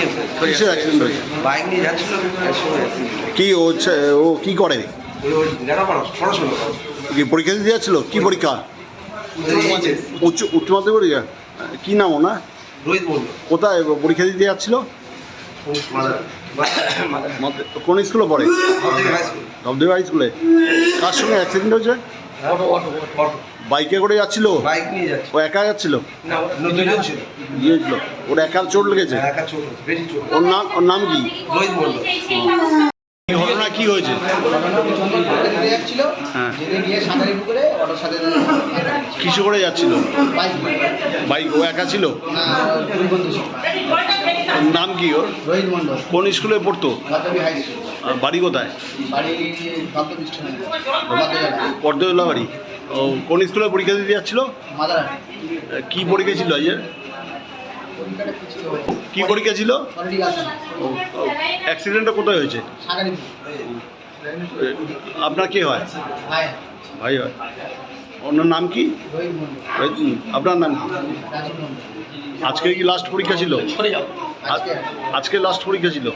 Accident কিসের accident হয়েছে। Bike নিয়ে যাচ্ছিল কি ও ও কি করে? পড়াশোনা কি পরীক্ষা দিতে যাচ্ছিল? কি পরীক্ষা? উচ্চ উচ্চ মাধ্যমিক পরীক্ষা? কি নাম ওনা রোহিত বলল। কোথায় পরীক্ষা দিতে যাচ্ছিল? কোন স্কুলে পড়ে? ধবদেব হাই স্কুলে। কার সঙ্গে অ্যাক্সিডেন্ট হয়েছে? অটো অটো অটো বাইকে করে যাচ্ছিল? বাইক নিয়ে যাচ্ছে ও একা যাচ্ছিল? না দুজন ছিল। গিয়েছিল ওর একার চোট লেগেছে? একা চোট বেশি চোট। ওর নাম ওর নাম কি? রোহিত এই ঘটনা কি হয়েছে? যাচ্ছিল হ্যাঁ। কিসে করে যাচ্ছিল? বাইক বাইক ও একা ছিল না দুই বন্ধু ছিল ওর নাম কি ওর? রোহিত কোন স্কুলে পড়তো? বাড়ি কোথায়? পর্দুল্লা বাড়ি। ও কোন স্কুলে পরীক্ষা দিতে যাচ্ছিল? কি পরীক্ষা ছিল আজকে? পরীক্ষাটা কি পরীক্ষা ছিল? অ্যাক্সিডেন্টটা কোথায় হয়েছে? আপনার কে হয়? ভাই। হয়। ওনার নাম কি? আপনার নাম কি? আজকে কি লাস্ট পরীক্ষা ছিল? আজকে লাস্ট পরীক্ষা ছিল।